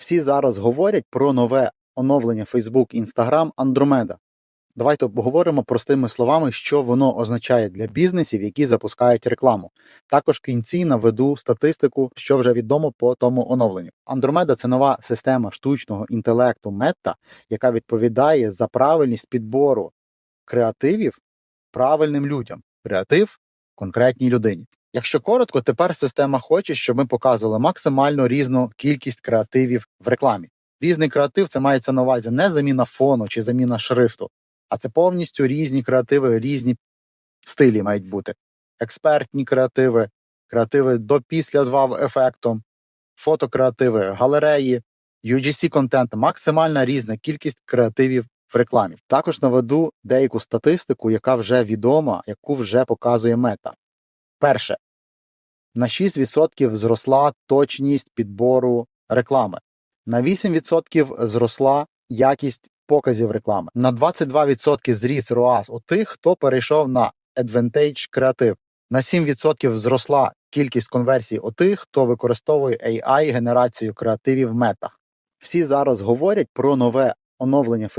Всі зараз говорять про нове оновлення Facebook Instagram Andromeda. Давайте обговоримо простими словами, що воно означає для бізнесів, які запускають рекламу. Також в кінці наведу статистику, що вже відомо по тому оновленню. Andromeda – це нова система штучного інтелекту Meta, яка відповідає за правильність підбору креативів правильним людям. Креатив конкретній людині. Якщо коротко, тепер система хоче, щоб ми показували максимально різну кількість креативів в рекламі. Різний креатив це мається на увазі не заміна фону чи заміна шрифту, а це повністю різні креативи, різні стилі мають бути. Експертні креативи, креативи до після з вау-ефектом, фотокреативи, галереї, UGC контент, максимальна різна кількість креативів в рекламі. Також наведу деяку статистику, яка вже відома, яку вже показує мета. Перше, на 6% зросла точність підбору реклами, на 8% зросла якість показів реклами, на 22% зріс ROAS у тих, хто перейшов на Advantage Creative, на 7% зросла кількість конверсій у тих, хто використовує AI генерацію креативів в метах. Всі зараз говорять про нове оновлення Facebook